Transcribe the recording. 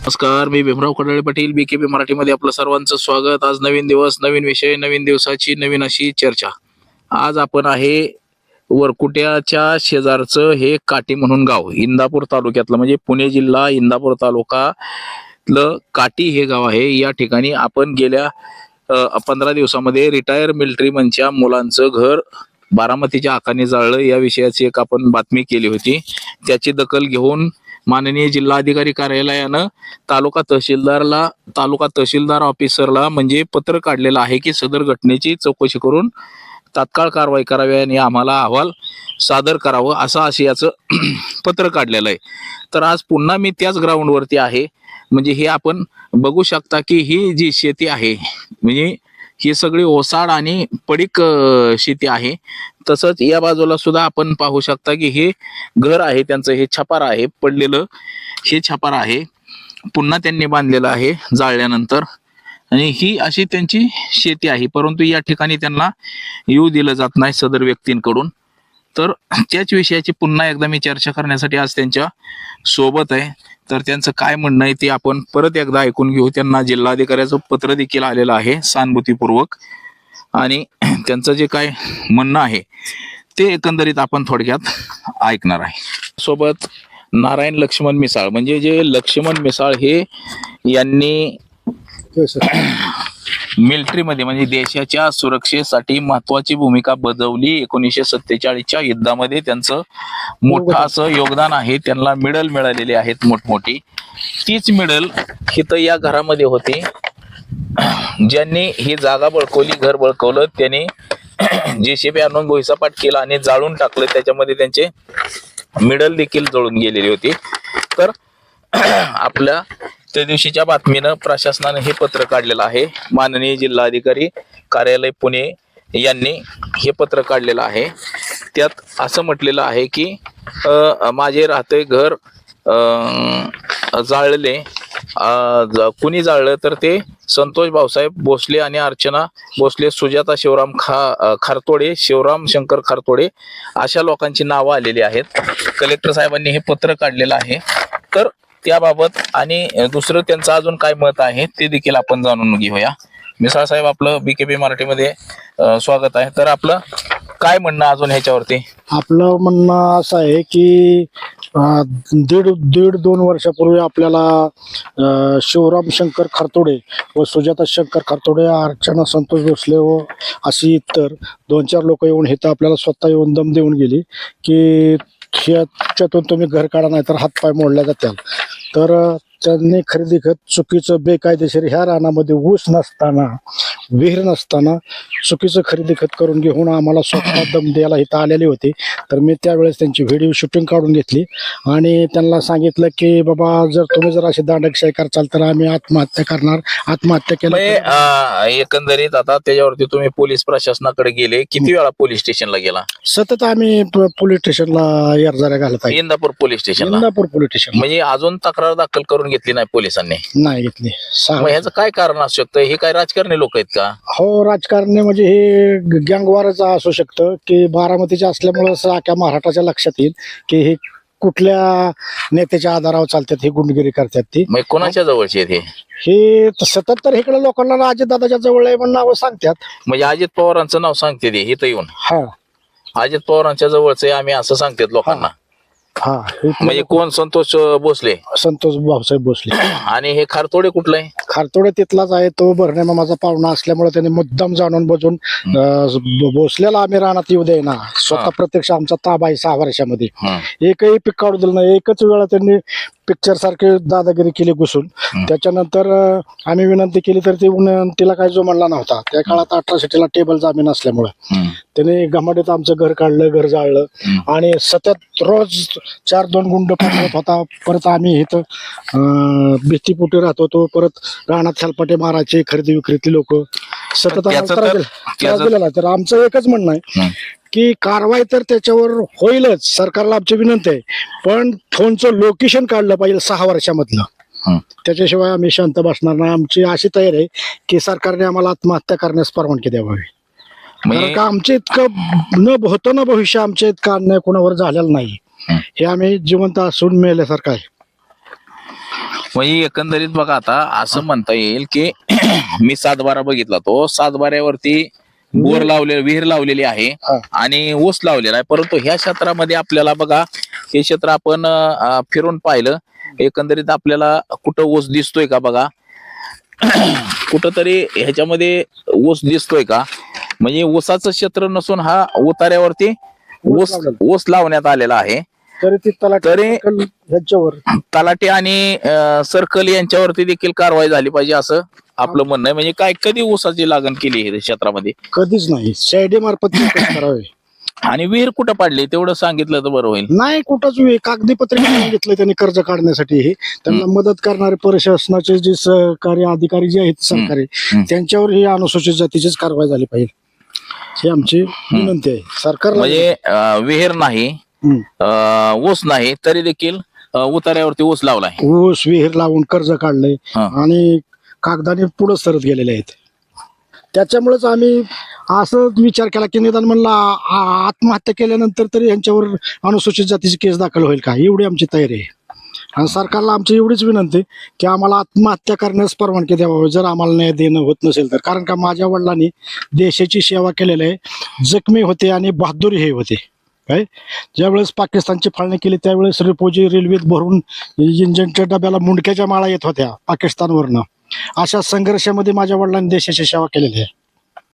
नमस्कार मी भीमराव कडाळे पाटील बी मराठीमध्ये आपलं सर्वांचं स्वागत. आज नवीन दिवस नवीन विषय नवीन दिवसाची नवीन अशी चर्चा. आज आपण आहे वरकुट्याच्या शेजारचं हे काटी म्हणून गाव इंदापूर तालुक्यातलं म्हणजे पुणे जिल्हा इंदापूर तालुकातलं काटी हे गाव आहे. या ठिकाणी आपण गेल्या पंधरा दिवसामध्ये रिटायर मिलिटरीमनच्या मुलांचं घर बारामतीच्या आखाने जाळलं. या विषयाची एक आपण बातमी केली होती. त्याची दखल घेऊन माननीय जिल्हाधिकारी कार्यालयानं तालुका तहसीलदारला तालुका तहसीलदार ऑफिसरला म्हणजे पत्र काढलेलं आहे की सदर घटनेची चौकशी करून तात्काळ कारवाई करावी आणि आम्हाला अहवाल सादर करावं असं आशयाचं पत्र काढलेलं आहे. तर आज पुन्हा मी त्याच ग्राउंडवरती आहे. म्हणजे हे आपण बघू शकता की ही जी शेती आहे म्हणजे ही सगळी ओसाड आणि पडीक शेती आहे तसंच या बाजूला सुद्धा आपण पाहू शकता की हे घर आहे त्यांचं हे छपार आहे पडलेलं हे छपार आहे. पुन्हा त्यांनी बांधलेलं आहे जाळल्यानंतर. आणि ही अशी त्यांची शेती आहे परंतु या ठिकाणी त्यांना येऊ दिलं जात नाही सदर व्यक्तींकडून. तर त्याच विषयाची पुन्हा एकदा मी चर्चा करण्यासाठी आज त्यांच्यासोबत आहे. तर त्यांचं काय म्हणणं आहे ते आपण परत एकदा ऐकून घेऊ. त्यांना जिल्हाधिकाऱ्याचं पत्र देखील आलेलं आहे सहानुभूतीपूर्वक. आणि त्यांचं जे काय म्हणणं आहे ते एकंदरीत आपण थोडक्यात ऐकणार आहे. सोबत नारायण लक्ष्मण मिसाळ म्हणजे जे लक्ष्मण मिसाळ हे यांनी मिलिटरीमध्ये म्हणजे देशाच्या सुरक्षेसाठी महत्वाची भूमिका बजावली. एकोणीसशे सत्तेचाळीसच्या युद्धामध्ये त्यांचं मोठं असं योगदान आहे. त्यांना मिडल मिळालेली आहेत मोठमोठी. तीच मिडल इथं या घरामध्ये होती. ज्यांनी ही जागा बळकवली घर बळकवलं त्यांनी जेसीबी आणून भुईसापाट केला आणि जाळून टाकलं त्याच्यामध्ये त्यांचे मिडल देखील जळून गेलेली होती. तर आपल्या त्या दिवशीच्या बातमीनं प्रशासनानं हे पत्र काढलेलं आहे. माननीय जिल्हाधिकारी कार्यालय पुणे यांनी हे पत्र काढलेलं आहे. त्यात असं म्हटलेलं आहे की माझे राहते घर जाळले कुणी जाळलं तर ते संतोष भाऊसाहेब भोसले आणि अर्चना भोसले सुजाता शिवराम खा खारतोडे शिवराम शंकर खारतोडे अशा लोकांची नावं आलेली आहेत. कलेक्टर साहेबांनी हे पत्र काढलेलं आहे. तर त्याबाबत आणि दुसरं त्यांचं अजून काय मत आहे ते देखील आपण जाणून घेऊया. मिसाळ साहेब आपलं बीकेपी मराठीमध्ये स्वागत आहे. तर आपलं काय म्हणणं अजून ह्याच्यावरती? आपलं म्हणणं असं आहे की दीड दीड दोन वर्षापूर्वी आपल्याला शिवराम शंकर खारतोडे व सुजाता शंकर खारतोडे अर्चना संतोष भोसले व अशी इतर दोन चार लोक येऊन तर आपल्याला स्वतः येऊन दम देऊन गेली की ह्याच्यातून तुम्ही घर काढा नाही तर हातपाय मोडल्या जात्याल तर त्यांनी खरेदी खत चुकीचं बेकायदेशीर ह्या रानामध्ये ऊस नसताना विहीर नसताना चुकीचं खरेदी खत करून घेऊन आम्हाला स्वतः दम द्यायला इथं आलेले होते. तर मी त्यावेळेस त्यांची व्हिडिओ शूटिंग काढून घेतली आणि त्यांना सांगितलं की बाबा जर तुम्ही जर अशी दांडकशाही करचाल तर आम्ही आत्महत्या करणार. आत्महत्या म्हणजे केली अ, एकंदरीत आता त्याच्यावरती तुम्ही पोलीस प्रशासनाकडे गेले. किती वेळा पोलीस स्टेशनला गेला? सतत आम्ही पोलीस स्टेशनला घालत आहे. इंदापूर पोलीस स्टेशनला. इंदापूर पोलीस स्टेशन म्हणजे अजून तक्रार दाखल करून घेतली नाही पोलिसांनी? नाही घेतली. मग ह्याचं काय कारण असू शकतं? हे काय राजकारणी लोक आहेत का? हो राजकारणी म्हणजे हे गँगवारच असू शकतं की बारामतीचे असल्यामुळं असं अख्या महाराष्ट्राच्या लक्षात येईल की हे कुठल्या नेत्याच्या आधारावर चालतात हे गुंडगिरी करतात ती. मग कोणाच्या जवळचे आहेत हे? हे त- सतत तर इकडे लोकांना अजित दादाच्या जवळ आहे म्हणून नावं सांगतात. म्हणजे अजित पवारांचं नाव सांगते ते इथं येऊन. हा. अजित पवारांच्या जवळच आहे आम्ही असं सांगतात लोकांना. हा म्हणजे कोण? संतोष अं, भोसले? संतोष भाऊसाहेब भोसले. आणि हे खारतोडे कुठलं आहे खारतोडे तिथलाच आहे तो भरणे मामाचा पाहुणा असल्यामुळे त्याने मुद्दाम जाणून बजून भोसल्याला आम्ही रानात येऊ दे ना स्वतः. प्रत्यक्ष आमचा ताबा आहे सहा वर्षामध्ये. एकही पीक काढू दिलं नाही. एकच वेळा त्यांनी पिक्चर सारखे दादागिरी केली घुसून. त्याच्यानंतर अं, आम्ही विनंती केली तर ती विनंतीला काही जो म्हणला नव्हता. त्या काळात अठराशेला टेबल जामीन असल्यामुळे. त्याने घमाडीत आमचं घर काढलं घर जाळलं. आणि सतत रोज चार दोन गुंड पाठवत होता. परत आम्ही इथं अं, भीतीपोटी राहत होतो. परत रानात हेलपाटे मारायचे खरेदी विक्रीतली लोक. सतत आम्हाला त्याचं त्रास तर- दिला- त्रास त्याचं- दिलेला आहे. तर आमचं एकच म्हणणं आहे हं. की कारवाई तर त्याच्यावर होईलच. सरकारला आमची विनंती आहे. पण फोनचं लोकेशन काढलं पाहिजे सहा वर्षामधलं. हं. त्याच्याशिवाय आम्ही शांत बसणार नाही. आमची अशी तयारी आहे की सरकारने आम्हाला आत्महत्या करण्यास परवानगी द्यावी. कारण का आमचे इतकं न होतं ना भविष्य आमच्या इतकं अन्याय कोणावर झालेलं नाही. हं. हे आम्ही जिवंत असून मेल्यासारखं आहे. एकंदरीत बघा आता असं म्हणता येईल की मी सातबारा बघितला तो. सातबाऱ्यावरती बोर लावले विहीर लावलेली आहे. आणि ऊस लावलेला आहे. परंतु ह्या क्षेत्रामध्ये आपल्याला बघा हे क्षेत्र आपण अं, फिरून पाहिलं. एकंदरीत आपल्याला कुठं ऊस दिसतोय का बघा? कुठंतरी ह्याच्यामध्ये ऊस दिसतोय का? म्हणजे ऊसाचं क्षेत्र नसून हा उतार्यावरती ऊस. ऊस लावण्यात आलेला आहे. तरी ती तलाठी तरी ह्याच्यावर. तलाठी आणि अं, सर्कल यांच्यावरती देखील कारवाई झाली पाहिजे असं आपलं म्हणणं आहे. म्हणजे काय कधी ऊसाची लागण केली आहे क्षेत्रामध्ये? कधीच नाही. शायडे मार्फत करावी आणि विहीर कुठं पाडली? तेवढं सांगितलं तर बरं होईल. नाही कुठंच वे- कागदीपत्र घेतलं त्यांनी कर्ज काढण्यासाठी हे. त्यांना मदत करणारे प्रशासनाचे जे सहकारी अधिकारी जे आहेत सरकारी हम्म. त्यांच्यावर ही अनुसूचित जातीचीच कारवाई झाली पाहिजे. ही आमची विनंती आहे. सरकारला म्हणजे अं, विहीर नाही. अं, ऊस नाही तरी देखील अं, उतार्यावरती ऊस लावलाय ऊस विहीर लावून कर्ज काढलंय हा. आणि कागदाने पुढे सरत गेलेले आहेत. त्याच्यामुळेच आम्ही असं विचार केला की निदान म्हणला आ- आत्महत्या केल्यानंतर तरी यांच्यावर अनुसूचित जातीची केस दाखल होईल का? एवढी आमची तयारी आहे. आणि सरकारला आमची एवढीच विनंती आहे की आम्हाला आत्महत्या करण्यास परवानगी द्यावी. जर आम्हाला न्याय देणं होत नसेल तर. कारण का माझ्या वडिलांनी देशाची सेवा केलेली आहे. जखमी होते आणि बहादुरी हे होते. काय? ज्यावेळेस पाकिस्तानची फाळणी केली त्यावेळेस रिपोजी रेल्वेत भरून इंजनच्या डब्याला मुंडक्याच्या माळा येत होत्या पाकिस्तानवरनं. अशा संघर्षामध्ये माझ्या वडिलांनी देशाची सेवा केलेली आहे.